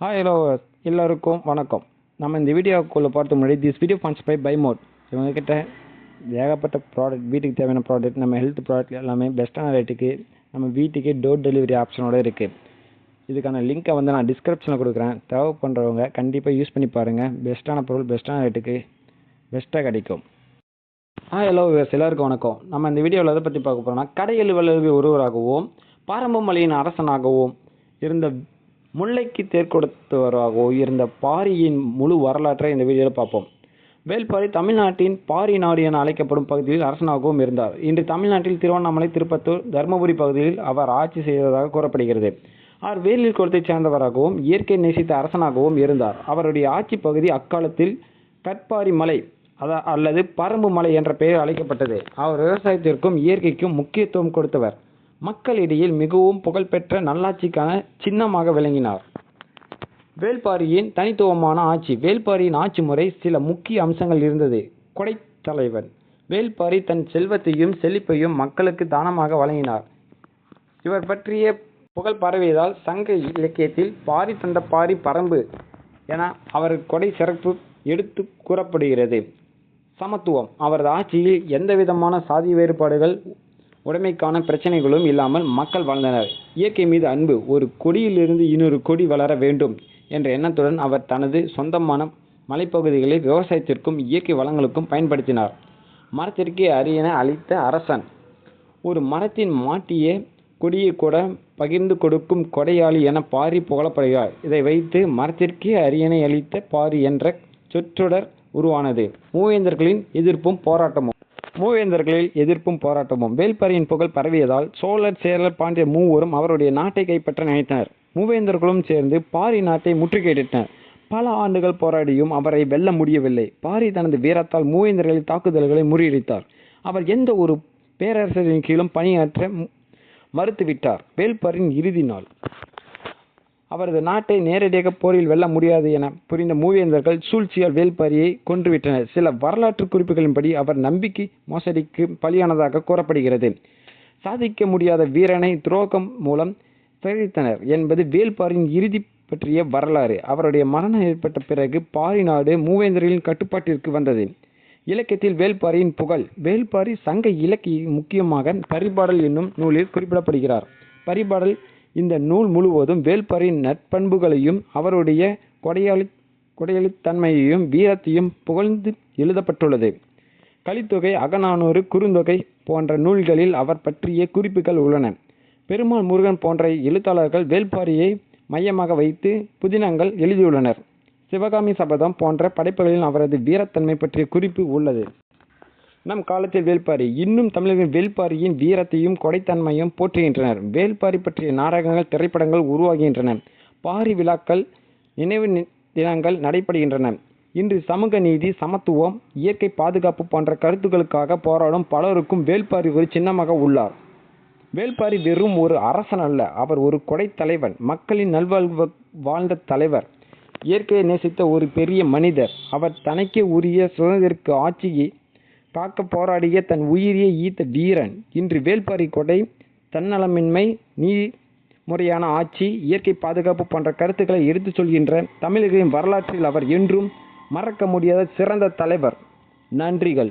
Hi hello எல்லோருக்கும் வணக்கம். நம்ம இந்த வீடியோக்குள்ளே பார்த்து முன்னாடி this video fans bye bye mode இவங்கக்கிட்ட ஏகப்பட்ட ப்ராடக்ட் வீட்டுக்கு தேவையான ப்ராடக்ட் நம்ம ஹெல்த் ப்ராடக்ட் எல்லாமே பெஸ்ட்டான ரேட்டுக்கு நம்ம வீட்டுக்கே டோர் டெலிவரி ஆப்ஷனோட இருக்குது இதுக்கான லிங்க்கை வந்து நான் டிஸ்கிரிப்ஷனில் கொடுக்குறேன். தேவை பண்ணுறவங்க கண்டிப்பாக யூஸ் பண்ணி பாருங்கள் பெஸ்ட்டான பொருள் பெஸ்ட்டான ரேட்டுக்கு பெஸ்ட்டாக கிடைக்கும். ஆ ஹலோ எல்லாருக்கும் வணக்கம். நம்ம இந்த வீடியோவில் எதை பற்றி பார்க்க போகிறோம்னா கடை அலுவலர்கள் ஒருவராகவும் பாரம்பமலையின் அரசனாகவும் இருந்த முல்லைக்கு தேர் கொடுத்தவராகவும் இருந்த பாரியின் முழு வரலாற்றை இந்த வீடியோவில் பார்ப்போம். வேல்பாரி தமிழ்நாட்டின் பாரி நாடு என அழைக்கப்படும் பகுதியில் அரசனாகவும் இருந்தார். இன்று தமிழ்நாட்டில் திருவண்ணாமலை திருப்பத்தூர் தருமபுரி பகுதியில் அவர் ஆட்சி செய்ததாக கூறப்படுகிறது. அவர் வேலில் குளத்தைச் சேர்ந்தவராகவும் இயற்கை நேசித்த அரசனாகவும் இருந்தார். அவருடைய ஆட்சி பகுதி அக்காலத்தில் கட்பாரி மலை அதா அல்லது பரம்பு மலை என்ற பெயர் அழைக்கப்பட்டது. அவர் விவசாயத்திற்கும் இயற்கைக்கும் முக்கியத்துவம் கொடுத்தவர். மக்களிடையில் மிகவும் புகழ்பெற்ற நல்லாட்சிக்கான சின்னமாக விளங்கினார். வேல்பாரியின் தனித்துவமான ஆட்சி வேல்பாரியின் ஆட்சி முறை சில முக்கிய அம்சங்கள் இருந்தது. கொடைத்தலைவன் வேல்பாரி தன் செல்வத்தையும் செழிப்பையும் மக்களுக்கு தானமாக வழங்கினார். இவர் பற்றிய புகழ் பரவியதால் சங்க இலக்கியத்தில் பாரி தந்த பாரி பரம்பு என அவர் கொடை சிறப்பு எடுத்து கூறப்படுகிறது. சமத்துவம் அவரது ஆட்சியில் எந்தவிதமான சாதி வேறுபாடுகள் உடைமைக்கான பிரச்சனைகளும் இல்லாமல் மக்கள் வாழ்ந்தனர். இயற்கை மீது அன்பு ஒரு கொடியிலிருந்து இன்னொரு கொடி வளர வேண்டும் என்ற எண்ணத்துடன் அவர் தனது சொந்தமான மலைப்பகுதிகளை விவசாயத்திற்கும் இயற்கை வளங்களுக்கும் பயன்படுத்தினார். மரத்திற்கே அரியணை அளித்த அரசன் ஒரு மரத்தின் மாட்டிய கொடியை கூட பகிர்ந்து கொடுக்கும் கொடையாளி என பாரி புகழப்படுகிறார். இதை வைத்து மரத்திற்கே அரியணை அளித்த பாரி என்ற சொற்றொடர் உருவானது. மூவேந்தர்களின் எதிர்ப்பும் போராட்டமும். மூவேந்தர்களில் எதிர்ப்பும் போராட்டமும். வேல்பாரியின் புகழ் பரவியதால் சோழர் சேரர் பாண்டிய மூவரும் அவருடைய நாட்டை கைப்பற்ற நினைத்தனர். மூவேந்தர்களும் சேர்ந்து பாரி நாட்டை முற்றுகையிட்டனர். பல ஆண்டுகள் போராடியும் அவரை வெல்ல முடியவில்லை. பாரி தனது வீரத்தால் மூவேந்தர்களின் தாக்குதல்களை முறியடித்தார். அவர் எந்த ஒரு பேரரசரின் கீழும் பணியாற்ற மறுத்துவிட்டார். வேல்பாரின் இறுதி நாள். அவரது நாட்டை நேரடியாக போரில் வெல்ல முடியாது என புரிந்த மூவேந்தர்கள் சூழ்ச்சியால் வேல்பாரியை கொன்றுவிட்டனர். சில வரலாற்று குறிப்புகளின்படி அவர் நம்பிக்கை மோசடிக்கு பலியானதாக கூறப்படுகிறது. சாதிக்க முடியாத வீரனை துரோகம் மூலம் சிறைத்தனர் என்பது வேல்பாரின் இறுதி பற்றிய வரலாறு. அவருடைய மரணம் ஏற்பட்ட பிறகு பாரி நாடு மூவேந்தர்களின் கட்டுப்பாட்டிற்கு வந்தது. இலக்கியத்தில் வேல்பாரியின் புகழ் வேல்பாரி சங்க இலக்கிய முக்கியமாக பரிபாடல் என்னும் நூலில் குறிப்பிடப்படுகிறார். பரிபாடல் இந்த நூல் முழுவதும் வேல்பாரியின் நற்பண்புகளையும் அவருடைய கொடையாளி கொடையளித்தன்மையையும் வீரத்தையும் புகழ்ந்து எழுதப்பட்டுள்ளது. கலித்தொகை அகநானூறு குறுந்தொகை போன்ற நூல்களில் அவர் பற்றிய குறிப்புகள் உள்ளன. பெருமாள் முருகன் போன்ற எழுத்தாளர்கள் வேல்பாரியை மையமாக வைத்து புதினங்கள் எழுதியுள்ளனர். சிவகாமி சபதம் போன்ற படைப்புகளில் அவரது வீரத்தன்மை பற்றிய குறிப்பு உள்ளது. நம் காலத்தில் வேல்பாரி இன்னும் தமிழர்கள் வேல்பாரியின் வீரத்தையும் கொடைத்தன்மையும் போற்றுகின்றனர். வேல்பாரி பற்றிய நாடகங்கள் திரைப்படங்கள் உருவாகின்றன. பாரி விழாக்கள் நினைவு தினங்கள் நடைபெறுகின்றன. இன்று சமூக நீதி சமத்துவம் இயற்கை பாதுகாப்பு போன்ற கருத்துக்களுக்காக போராடும் பலருக்கும் வேல்பாரி ஒரு சின்னமாக உள்ளார். வேல்பாரி வெறும் ஒரு அரசன் அல்ல அவர் ஒரு கொடை தலைவன் மக்களின் நல்வாழ்வு வாழ்ந்த தலைவர். இயற்கையை நேசித்த ஒரு பெரிய மனிதர். அவர் தனக்கே உரிய சுதந்திரக்கு ஆட்சியை காக்க போராடிய தன் உயிரியை ஈத்த வீரன். இன்று வேல்பாரி கொடை தன்னலமின்மை நீதி முறையான ஆட்சி இயற்கை பாதுகாப்பு போன்ற கருத்துக்களை எடுத்துச் சொல்கின்ற தமிழர்களின் வரலாற்றில் அவர் என்றும் மறக்க முடியாத சிறந்த தலைவர். நன்றிகள்.